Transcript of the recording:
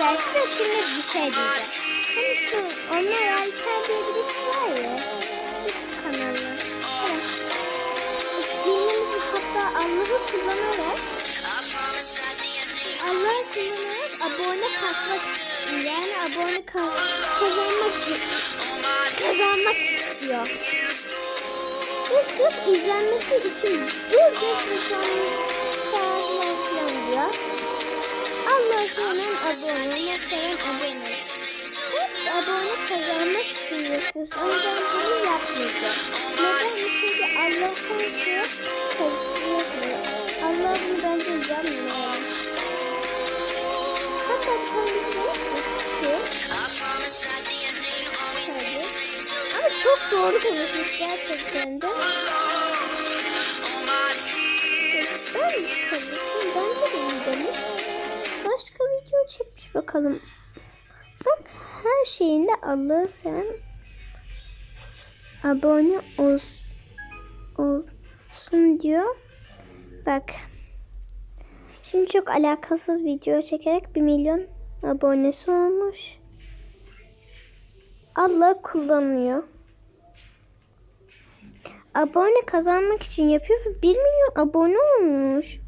içerisinde şimdi bir şey diyeceğim. Hani şu onlar Alper diye birisi var ya. YouTube kanalı. Evet. Dinimizi hatta Allah'ı kullanarak Allah'ı kullanarak abone kasmak yani abone ka- kazanmak kazanmak istiyor. Ve sırf izlenmesi için dur geç insanlık Seven abone, seven abone. Sırf abone kazanmak için yapıyorsun. Ama ben bunu yapmayacağım. Neden? Çünkü Allah'tan şey karıştırıyorsun. Allah bunu bence yapmıyor. Hatta bir tane. Ama çok doğru konuşmuş gerçekten de. Ben de bakalım. Bak her şeyinde Allah'ı seven abone ol, olsun diyor. Bak. Şimdi çok alakasız video çekerek 1 milyon abonesi olmuş. Allah kullanıyor. Abone kazanmak için yapıyor ve 1 milyon abone olmuş.